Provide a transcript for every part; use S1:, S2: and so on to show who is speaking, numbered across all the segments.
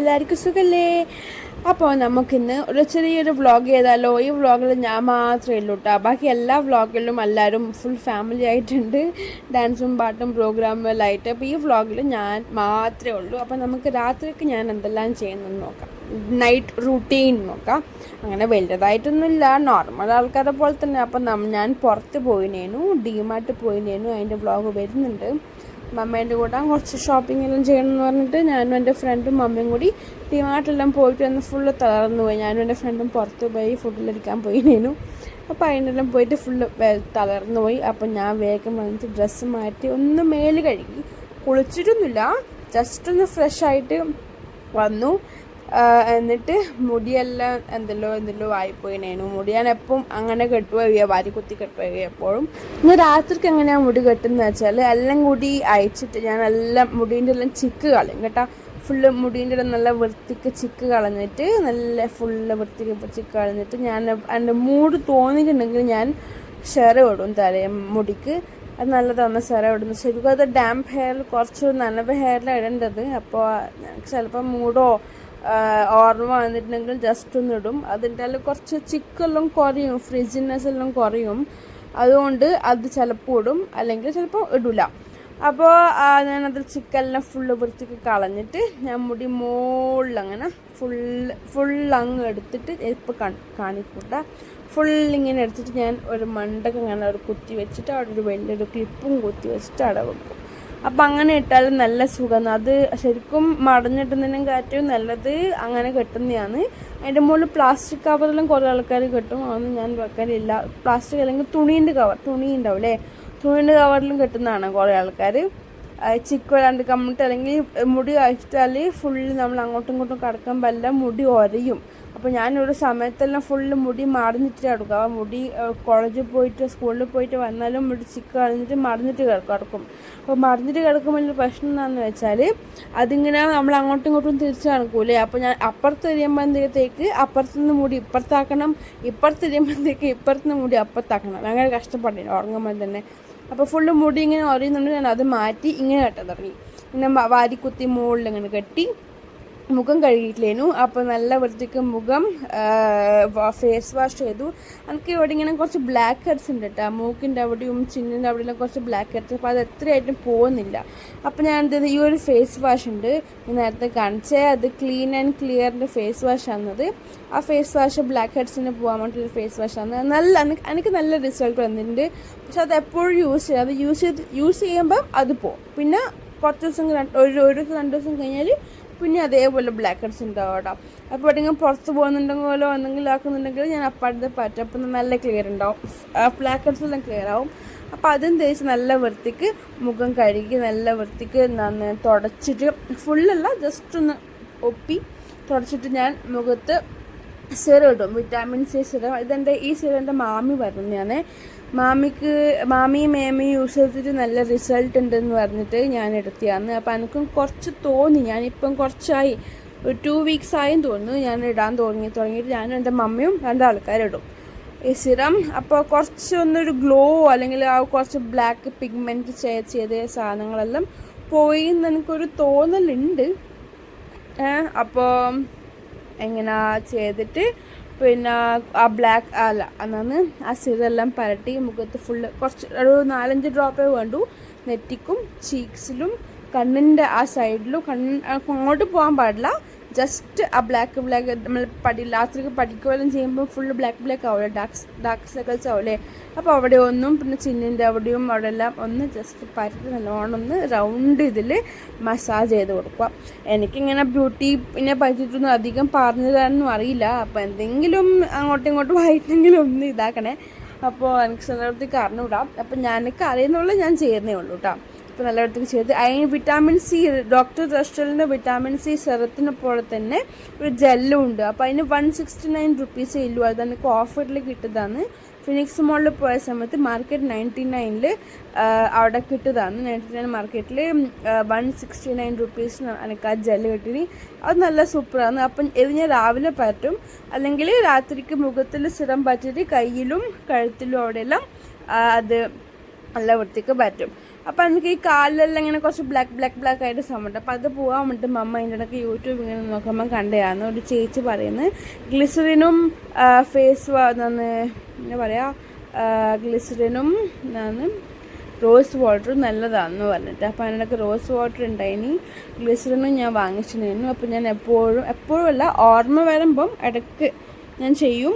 S1: എല്ലാവർക്കും സുഖല്ലേ? അപ്പോൾ നമുക്കിന്ന് ഒരു ചെറിയൊരു വ്ളോഗ് ചെയ്താലോ? ഈ വ്ളോഗിൽ ഞാൻ മാത്രമേ ഉള്ളൂ കേട്ടോ ബാക്കി എല്ലാ വ്ളോഗിലും എല്ലാവരും ഫുൾ ഫാമിലി ആയിട്ടുണ്ട്. ഡാൻസും പാട്ടും പ്രോഗ്രാമും എല്ലാം ആയിട്ട്. അപ്പോൾ ഈ വ്ളോഗിൽ ഞാൻ മാത്രമേ ഉള്ളൂ. അപ്പോൾ നമുക്ക് രാത്രിക്ക് ഞാൻ എന്തെല്ലാം ചെയ്യുന്നെന്ന് നോക്കാം. നൈറ്റ് റൂട്ടീൻ നോക്കാം. അങ്ങനെ വലുതായിട്ടൊന്നുമില്ല. നോർമൽ ആൾക്കാരെ പോലെ തന്നെ. അപ്പം ഞാൻ പുറത്ത് പോയിനേനു ഡിമാർട്ട് പോയിനേനു. അതിന്റെ വ്ളോഗ് വരുന്നുണ്ട്. മമ്മേന്റെ കൂടെ. കുറച്ച് ഷോപ്പിംഗ് എല്ലാം ചെയ്യണം എന്ന് പറഞ്ഞിട്ട് ഞാനും എന്റെ ഫ്രണ്ടും മമ്മയും കൂടി ഡിമാർട്ടെല്ലാം പോയിട്ട് വന്ന് ഫുള്ള് തളർന്നു പോയി. ഞാനും എന്റെ ഫ്രണ്ടും പുറത്ത് പോയി ഫുഡിലടിക്കാൻ പോയിനേനു. അപ്പോൾ അതിനെല്ലാം പോയിട്ട് ഫുള്ള് തളർന്നു പോയി. അപ്പം ഞാൻ വേഗം വന്നിട്ട് ഡ്രസ്സ് മാറ്റി ഒന്ന് മേൽ കഴുകി. കുളിച്ചിട്ടൊന്നുമില്ല. ജസ്റ്റ് ഒന്ന് ഫ്രഷ് ആയിട്ട് വന്നു. എന്നിട്ട് മുടിയെല്ലാം എന്തല്ലോ എന്തല്ലോ ആയിപ്പോയിനേനു. മുടി ഞാൻ എപ്പം അങ്ങനെ കെട്ടുപോയ വാരി കുത്തി കെട്ടുപോയ എപ്പോഴും. ഇന്ന് രാത്രിക്ക് എങ്ങനെയാ മുടി കെട്ടുന്നത് വെച്ചാൽ എല്ലാം കൂടി അയച്ചിട്ട് ഞാൻ എല്ലാം മുടീന്റെ എല്ലാം ചിക്ക് കളയും കേട്ടോ. ഫുള്ള് മുടീന്റെ എല്ലാം നല്ല വൃത്തിക്ക് ചിക്ക് കളഞ്ഞിട്ട് നല്ല ഫുള്ള് വൃത്തിക്ക് ചിക്ക് കളഞ്ഞിട്ട് ഞാൻ എന്റെ മൂഡ് തോന്നിയിട്ടുണ്ടെങ്കിൽ ഞാൻ ഷെറ ഇടും തല മുടിക്ക്. അത് നല്ലതാണ് സെറ ഇടുന്നത്. ശരിക്കും അത് ഡാംപ് ഹെയറിൽ കുറച്ച് നനവ് ഹെയറിലാണ് ഇടേണ്ടത്. അപ്പോൾ ചിലപ്പോൾ മൂടോ ഓർമ്മ വന്നിട്ടുണ്ടെങ്കിൽ ജസ്റ്റ് ഒന്ന് ഇടും അതിന്റെ കുറച്ച് ചിക്കെല്ലാം കുറയും ഫ്രിഡ്ജിനെസ് എല്ലാം കുറയും. അതുകൊണ്ട് അത് ചിലപ്പോൾ ഇടും അല്ലെങ്കിൽ ചിലപ്പോൾ ഇടില്ല അപ്പോൾ ഞാനത് ചിക്കെല്ലാം ഫുള്ള് വൃത്തിക്ക് കളഞ്ഞിട്ട് ഞാൻ മുടി അങ്ങനെ ഫുള്ള് ഫുൾ അങ്ങ് എടുത്തിട്ട് ഇപ്പോൾ കാണിക്കൂട്ട. ഫുൾ ഇങ്ങനെ എടുത്തിട്ട് ഞാൻ ഒരു മണ്ടൊക്കെ ഇങ്ങനെ ഒരു കുത്തി വെച്ചിട്ട് അവിടെ ഒരു വലിയൊരു ക്ലിപ്പും കുത്തി വെച്ചിട്ട് അവിടെ വെക്കും അപ്പം അങ്ങനെ ഇട്ടാൽ നല്ല സുഖമാണ് അത് ശരിക്കും മടഞ്ഞിട്ടുന്നതിനും കാറ്റും നല്ലത് അങ്ങനെ കെട്ടുന്നതാണ് അതിന്റെ മുകളിൽ പ്ലാസ്റ്റിക് കവറിലും കുറേ ആൾക്കാർ കെട്ടും. അതൊന്നും ഞാൻ വെക്കാനില്ല പ്ലാസ്റ്റിക് അല്ലെങ്കിൽ തുണീന്റെ കവർ തുണി ഉണ്ടാവും അല്ലേ തുണീന്റെ കവറിലും കെട്ടുന്നതാണ് കുറേ ആൾക്കാർ. ചിക്ക് വരാണ്ട് കമ്മിട്ട് അല്ലെങ്കിൽ മുടി കഴിച്ചിട്ടാൽ ഫുള്ള് നമ്മൾ അങ്ങോട്ടും ഇങ്ങോട്ടും കിടക്കാൻ പറ്റില്ല മുടി ഒരയും. അപ്പോൾ ഞാനൊരു സമയത്തെല്ലാം ഫുള്ള് മുടി മറിഞ്ഞിട്ട് കിടക്കും ആ മുടി കോളേജിൽ പോയിട്ട് സ്കൂളിൽ പോയിട്ട് വന്നാലും മുടി ചിക്ക് കളഞ്ഞിട്ട് മറിഞ്ഞിട്ട് കിടക്കും അപ്പോൾ മറിഞ്ഞിട്ട് കിടക്കുമ്പോൾ പ്രശ്നം എന്താണെന്ന് വെച്ചാൽ അതിങ്ങനെ നമ്മൾ അങ്ങോട്ടും ഇങ്ങോട്ടും തിരിച്ച് കിടക്കൂലേ അപ്പോൾ ഞാൻ അപ്പുറത്ത് എറിയുമ്പോഴത്തേക്ക് അപ്പുറത്തുനിന്ന് മുടി ഇപ്പുറത്താക്കണം. ഇപ്പുറത്ത് എറിയുമ്പോഴത്തേക്ക് ഇപ്പുറത്തുനിന്ന് മുടി അപ്പുറത്താക്കണം. അങ്ങനെ കഷ്ടപ്പെട്ടില്ല ഉറങ്ങുമ്പോൾ തന്നെ. അപ്പോൾ ഫുള്ള് മുടി ഇങ്ങനെ ഉറയുന്നുണ്ട് ഞാൻ അത് മാറ്റി ഇങ്ങനെ കെട്ടാൻ തുടങ്ങി. ഇങ്ങനെ വാരിക്കുത്തി മുകളിൽ ഇങ്ങനെ കെട്ടി മുഖം കഴുകിയിട്ടില്ലേനു. അപ്പോൾ നല്ല വൃത്തിക്ക് മുഖം ഫേസ് വാഷ് ചെയ്തു. എനിക്ക് ഇവിടെ ഇങ്ങനെ കുറച്ച് ബ്ലാക്ക് ഹെഡ്സ് ഉണ്ട് കേട്ടോ മൂക്കിന്റെ അവിടെയും ചിന്നിന്റെ അവിടെയും കുറച്ച് ബ്ലാക്ക് ഹെഡ്സ് അപ്പോൾ അത് എത്രയായിട്ടും പോകുന്നില്ല. അപ്പോൾ ഞാൻ എന്ത്? ഈ ഒരു ഫേസ് വാഷ് ഉണ്ട്. നേരത്തെ കാണിച്ചേ. അത് ക്ലീൻ ആൻഡ് ക്ലിയറിന്റെ ഫേസ് വാഷ് ആണത് ആ ഫേസ് വാഷ് ബ്ലാക്ക് ഹെഡ്സിന് പോകാൻ വേണ്ടിയൊരു ഫേസ് വാഷ് ആണ്. നല്ല എനിക്ക് നല്ല റിസൾട്ട് വന്നിട്ടുണ്ട്. പക്ഷെ അത് എപ്പോഴും യൂസ് ചെയ്യാം. അത് യൂസ് ചെയ്ത് യൂസ് ചെയ്യുമ്പം അത് പോകും പിന്നെ കുറച്ച് ദിവസം ഒരു ഒരു ദിവസം രണ്ട് ദിവസം കഴിഞ്ഞാൽ പിന്നെ അതേപോലെ ബ്ലാക്ക് ഹെഡ്സ് ഉണ്ടാവും കേട്ടോ. അപ്പോൾ എവിടെയെങ്കിലും പുറത്ത് പോകുന്നുണ്ടെങ്കിലോ എന്തെങ്കിലും ആക്കുന്നുണ്ടെങ്കിൽ ഞാൻ അപ്പാടത്തെ പറ്റും അപ്പം നല്ല ക്ലിയർ ഉണ്ടാവും. ബ്ലാക്ക് ഹെഡ്സ് എല്ലാം ക്ലിയർ ആവും. അപ്പോൾ അതും തേച്ച് നല്ല വൃത്തിക്ക് മുഖം കഴുകി നല്ല വൃത്തിക്ക് എന്താണ് തുടച്ചിട്ട് ഫുള്ളല്ല ജസ്റ്റ് ഒന്ന് ഒപ്പി തുടച്ചിട്ട് ഞാൻ മുഖത്ത് സിറം ഇടും. വിറ്റാമിൻ സി സിറം ഇതെന്റെ ഈ സിറം എന്റെ മാമി പറഞ്ഞതാണ് മാമിക്ക് മാമിയും മേമയും യൂസ് ചെയ്തിട്ട് നല്ല റിസൾട്ട് ഉണ്ടെന്ന് പറഞ്ഞിട്ട് ഞാൻ എടുത്തിയാന്ന്. അപ്പോൾ എനിക്കും കുറച്ച് തോന്നി. ഞാനിപ്പം കുറച്ചായി. ഒരു ടു വീക്സ് ആയും തോന്നുന്നു ഞാൻ ഇടാൻ തുടങ്ങി തുടങ്ങിയിട്ട് ഞാനും എന്റെ മമ്മിയും രണ്ടാൾക്കാരിടും ഈ സിറം അപ്പോൾ കുറച്ച് ഒന്നൊരു ഗ്ലോ അല്ലെങ്കിൽ ആ കുറച്ച് ബ്ലാക്ക് പിഗ്മെന്റ് ചെയ്ത സാധനങ്ങളെല്ലാം പോയി എന്ന് എനിക്കൊരു തോന്നലുണ്ട്. അപ്പോൾ എങ്ങനെ ചെയ്തിട്ട് പിന്നെ ആ ബ്ലാക്ക് അല്ല അന്നാന്ന് ആ സിറെല്ലാം പരട്ടി മുഖത്ത് ഫുള്ള് കുറച്ച് ഒരു നാലഞ്ച് ഡ്രോപ്പേ വേണ്ടു. നെറ്റിക്കും ചീക്സിലും കണ്ണിന്റെ ആ സൈഡിലും കണ്ണ് അങ്ങോട്ട് പോകാൻ പാടില്ല. ജസ്റ്റ് ആ ബ്ലാക്ക് ബ്ലാക്ക് നമ്മൾ പഠി രാത്രിക്ക് പഠിക്കുകയെല്ലാം ചെയ്യുമ്പോൾ ഫുൾ ബ്ലാക്ക് ബ്ലാക്ക് ആവില്ലേ ഡാർക്ക് ഡാർക്ക് സർക്കിൾസ് ആവില്ലേ അപ്പോൾ അവിടെ ഒന്നും പിന്നെ ചിന്നിന്റെ അവിടെയും അവിടെ എല്ലാം ഒന്ന് ജസ്റ്റ് പരത്തി നല്ലോണം ഒന്ന് റൗണ്ട് ഇതിൽ മസാജ് ചെയ്ത് കൊടുക്കുക. എനിക്കിങ്ങനെ ബ്യൂട്ടി പിന്നെ പറ്റിയിട്ടൊന്നും അധികം പറഞ്ഞു തരാനൊന്നും അറിയില്ല. അപ്പോൾ എന്തെങ്കിലും അങ്ങോട്ടും ഇങ്ങോട്ടും ആയിട്ടെങ്കിലും ഒന്ന് ഇതാക്കണേ. അപ്പോൾ എനിക്ക് സ്ഥലത്തേക്ക് അറിഞ്ഞുവിടാം അപ്പോൾ ഞാനൊക്കെ അറിയുന്നുള്ള ഞാൻ ചെയ്യുന്നേ ഉള്ളൂ കേട്ടോ ഇപ്പോൾ നല്ല വൃത്തിക്ക് ചെയ്ത് അതിന് വിറ്റാമിൻ സി ഡോക്ടർ റെസ്റ്റലിന്റെ വിറ്റാമിൻ സി സെറത്തിനെ പോലെ തന്നെ ഒരു ജെല്ലും ഉണ്ട്. അപ്പോൾ അതിന് വൺ സിക്സ്റ്റി നയൻ റുപ്പീസേ ഉള്ളൂ അത് എനിക്ക് ഓഫറിൽ കിട്ടിയതാണ് ഫിനിക്സ് മോളിൽ പോയ സമയത്ത് മാർക്കറ്റ് നയന്റി നയനിൽ അവിടെ കിട്ടിയതാണ് നയന്റി നയൻ മാർക്കറ്റിൽ വൺ സിക്സ്റ്റി നയൻ റുപ്പീസിന് എനിക്ക് ആ ജെല്ല് കിട്ടി അത് നല്ല സൂപ്പറാണ്. അപ്പം ഇത് ഞാൻ രാവിലെ പറ്റും അല്ലെങ്കിൽ രാത്രിക്ക് മുഖത്തിൽ സ്ഥിരം പറ്റിയിട്ട് കയ്യിലും കഴുത്തിലും അവിടെയെല്ലാം അത് നല്ല വൃത്തിക്ക് പറ്റും. അപ്പം എനിക്ക് ഈ കാലിലെല്ലാം ഇങ്ങനെ കുറച്ച് ബ്ലാക്ക് ബ്ലാക്ക് ബ്ലാക്ക് ആയിട്ട് സംഭവം അപ്പോൾ അത് പോകാൻ വേണ്ടിയിട്ട് മമ്മ അതിന്റെ ഇടയ്ക്ക് യൂട്യൂബ് ഇങ്ങനെ നോക്കുമ്പോൾ കണ്ടതാണ് ഒരു ചേച്ചി പറയുന്നത് ഗ്ലിസറിനും ഫേസ് എന്താണ് എന്താ പറയുക ഗ്ലിസറിനും എന്താണ് റോസ് വാട്ടറും നല്ലതാണെന്ന് പറഞ്ഞിട്ട്. അപ്പോൾ ഇടയ്ക്ക് റോസ് വാട്ടർ ഉണ്ടായിനി. ഗ്ലിസറിനും ഞാൻ വാങ്ങിച്ചിട്ടുണ്ടായിരുന്നു അപ്പോൾ ഞാൻ എപ്പോഴും എപ്പോഴും അല്ല ഓർമ്മ വരുമ്പം ഇടയ്ക്ക് ഞാൻ ചെയ്യും.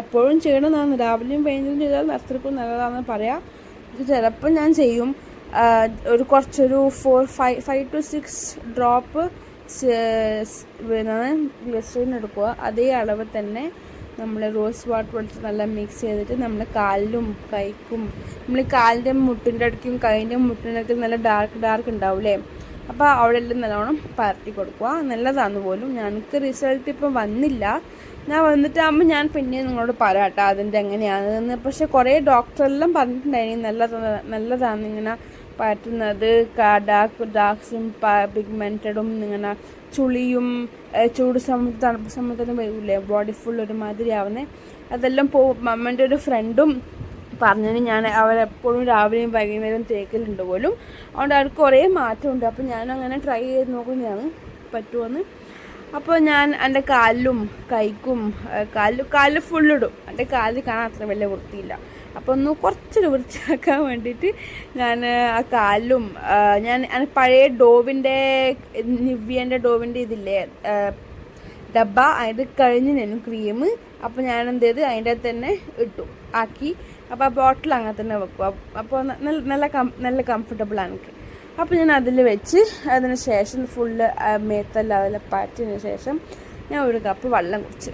S1: എപ്പോഴും ചെയ്യണമെന്നാണ് രാവിലെയും വൈകുന്നേരം ചെയ്താൽ നർത്തർക്കും നല്ലതാണെന്ന് പറയാം. ചിലപ്പോൾ ഞാൻ ചെയ്യും. ഒരു കുറച്ചൊരു four five five two six drop പിന്നെ ഗ്ലിസറിൻ എടുക്കുക. അതേ അളവ് തന്നെ നമ്മൾ റോസ് വാട്ടർ എടുത്ത് നല്ല മിക്സ് ചെയ്തിട്ട് നമ്മൾ കാലിലും കൈക്കും നമ്മൾ കാലിന്റെ മുട്ടിന്റെ അടുക്കും കൈന്റെ മുട്ടിന്റെ അടുക്കും നല്ല ഡാർക്ക് ഡാർക്ക് ഉണ്ടാവില്ലേ? അപ്പോൾ അവിടെ എല്ലാം നല്ലോണം പരട്ടി കൊടുക്കുക. നല്ലതാണ് പോലും. ഞങ്ങൾക്ക് റിസൾട്ട് ഇപ്പം വന്നില്ല. ഞാൻ വന്നിട്ടാകുമ്പോൾ ഞാൻ പിന്നെ നിങ്ങളോട് പറയാം കേട്ടോ അതിന്റെ എങ്ങനെയാണെന്ന് പക്ഷെ കുറേ ഡോക്ടറെല്ലാം പറഞ്ഞിട്ടുണ്ടായിരുന്നു നല്ലതാണ് നല്ലതാണ് ഇങ്ങനെ പറ്റുന്നത്. ഡാർക്ക് ഡാർക്സും പിഗ്മെന്റഡും ഇങ്ങനെ ചുളിയും ചൂട് സമയത്ത് തണുപ്പ് സമയത്തൊന്നും വരില്ലേ? ബോഡി ഫുൾ ഒരുമാതിരി ആവുന്നത് അതെല്ലാം പോകും മമ്മന്റെ ഒരു ഫ്രണ്ടും പറഞ്ഞതിന് ഞാൻ അവരെപ്പോഴും രാവിലെയും വൈകുന്നേരം തേക്കലുണ്ട് പോലും. അതുകൊണ്ട് അവർക്ക് കുറേ മാറ്റമുണ്ട്. അപ്പോൾ ഞാനങ്ങനെ ട്രൈ ചെയ്ത് നോക്കുന്നതാണ് പറ്റുമെന്ന് അപ്പോൾ ഞാൻ എന്റെ കാലിലും കൈക്കും കാലിൽ കാലിൽ ഫുള്ളിടും എന്റെ കാലിൽ കാണാൻ അത്ര വലിയ വൃത്തിയില്ല. അപ്പോൾ ഒന്ന് കുറച്ചൊരു വൃത്തിയാക്കാൻ വേണ്ടിയിട്ട് ഞാൻ ആ കാലിലും ഞാൻ പഴയ ഡോവിന്റെ നിവ്യേന്റെ ഡോവിന്റെ ഇതില്ലേ ഡബ അത് കഴിഞ്ഞ് ഞാൻ ക്രീം അപ്പോൾ ഞാൻ എന്ത് ചെയ്ത് അതിന്റെ തന്നെ ഇട്ടു ആക്കി. അപ്പോൾ ആ ബോട്ടിൽ അങ്ങനെ തന്നെ വെക്കും. അപ്പോൾ നല്ല നല്ല കം നല്ല കംഫർട്ടബിളാണ് എനിക്ക്. അപ്പോൾ ഞാൻ അതിൽ വെച്ച് അതിന് ശേഷം ഫുള്ള് മേത്തെല്ലാം അതിൽ പാറ്റിന് ശേഷം ഞാൻ ഒരു കപ്പ് വെള്ളം കുടിച്ചു.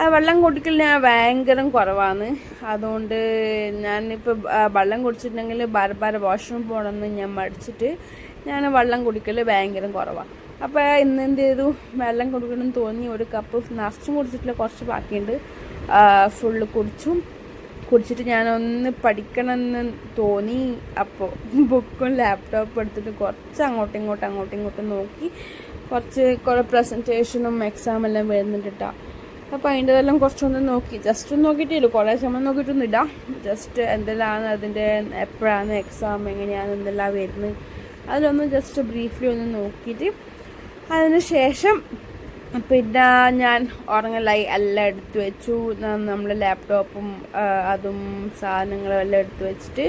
S1: ആ വെള്ളം കുടിക്കൽ ഞാൻ ഭയങ്കര കുറവാണ്. അതുകൊണ്ട് ഞാനിപ്പോൾ വെള്ളം കുടിച്ചിട്ടുണ്ടെങ്കിൽ ബാര ബാര വാഷ്റൂം പോകണമെന്ന് ഞാൻ മടിച്ചിട്ട് ഞാൻ വെള്ളം കുടിക്കൽ ഭയങ്കര കുറവാണ്. അപ്പോൾ ഇന്ന് എന്ത് ചെയ്തു? വെള്ളം കുടിക്കണം തോന്നി ഒരു കപ്പ് നിറച്ചും കുടിച്ചിട്ടില്ല കുറച്ച് ബാക്കിയുണ്ട്. ഫുള്ള് കുടിച്ചു. കുടിച്ചിട്ട് ഞാനൊന്ന് പഠിക്കണമെന്ന് തോന്നി. അപ്പോൾ ബുക്കും ലാപ്ടോപ്പും എടുത്തിട്ട് കുറച്ച് അങ്ങോട്ടും ഇങ്ങോട്ടും അങ്ങോട്ടും ഇങ്ങോട്ടും നോക്കി. കുറച്ച് കുറേ പ്രസന്റേഷനും എക്സാം എല്ലാം വരുന്നുണ്ട് കേട്ടോ അപ്പോൾ അതിന്റെതെല്ലാം കുറച്ചൊന്ന് നോക്കി. ജസ്റ്റ് ഒന്ന് നോക്കിയിട്ടില്ല കുറേ സമയം നോക്കിയിട്ടൊന്നും ഇല്ല. ജസ്റ്റ് എന്തെല്ലാമാണ് അതിന്റെ എപ്പോഴാണ് എക്സാം എങ്ങനെയാണ് എന്തെല്ലാം വരുന്നത്. അതിലൊന്ന് ജസ്റ്റ് ബ്രീഫ്ലി ഒന്ന് നോക്കിയിട്ട് അതിന് ശേഷം പിന്നെ ഞാൻ ഉറങ്ങലായി എല്ലാം എടുത്തു വെച്ചു. നമ്മൾ ലാപ്ടോപ്പും അതും സാധനങ്ങളും എല്ലാം എടുത്തു വെച്ചിട്ട്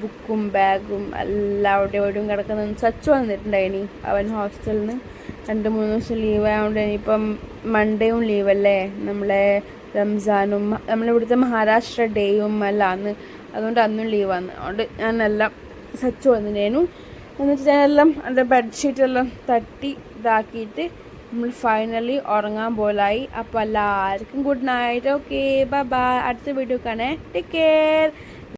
S1: ബുക്കും ബാഗും എല്ലാം അവിടെ എവിടെയും കിടക്കുന്ന സച്ച് വന്നിട്ടുണ്ടായിനി അവൻ ഹോസ്റ്റലിൽ നിന്ന് രണ്ട് മൂന്ന് ദിവസം ലീവ് ആയതുകൊണ്ട് ഇനിയിപ്പം മൺഡേയും ലീവല്ലേ നമ്മളെ റംസാനും നമ്മളിവിടുത്തെ മഹാരാഷ്ട്ര ഡേയും എല്ലാം അന്ന് അതുകൊണ്ട് അന്നും ലീവാണ് അതുകൊണ്ട് ഞാനെല്ലാം സച്ച് വന്നിട്ടേനു. എന്നിട്ട് ഞാനെല്ലാം എന്റെ ബെഡ്ഷീറ്റെല്ലാം തട്ടി ഇതാക്കിയിട്ട് നമ്മൾ ഫൈനലി ഉറങ്ങാൻ പോലായി. അപ്പോൾ എല്ലാവർക്കും good night okay bye bye അടുത്ത വീഡിയോ കാണേ. Take care